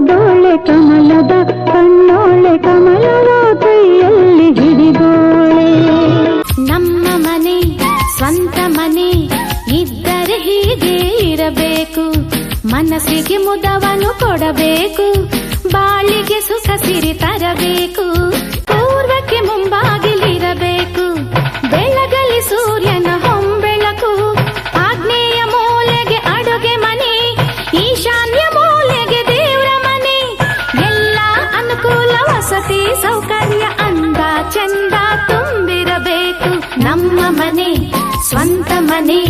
ಹಿಡಿದೋಳೆ ಕಮಲದ, ಕಣ್ಣೋಳೆ ಕಮಲದ ಕೈಯಲ್ಲಿ ಹಿಡಿದೋಳೆ. ನಮ್ಮ ಮನೆ, ಸ್ವಂತ ಮನೆ, ಇದ್ದರೆ ಹೀಗೆ ಇರಬೇಕು. ಮನಸ್ಸಿಗೆ ಮುದವನ್ನು ಕೊಡಬೇಕು, ಬಾಳಿಗೆ ಸುಖ ಸಿರಿ ತರಬೇಕು. ವಸತಿ ಸೌಕರ್ಯ ಅಂದ ಚಂದ ತುಂಬಿರಬೇಕು. ನಮ್ಮ ಮನೆ ಸ್ವಂತ ಮನೆ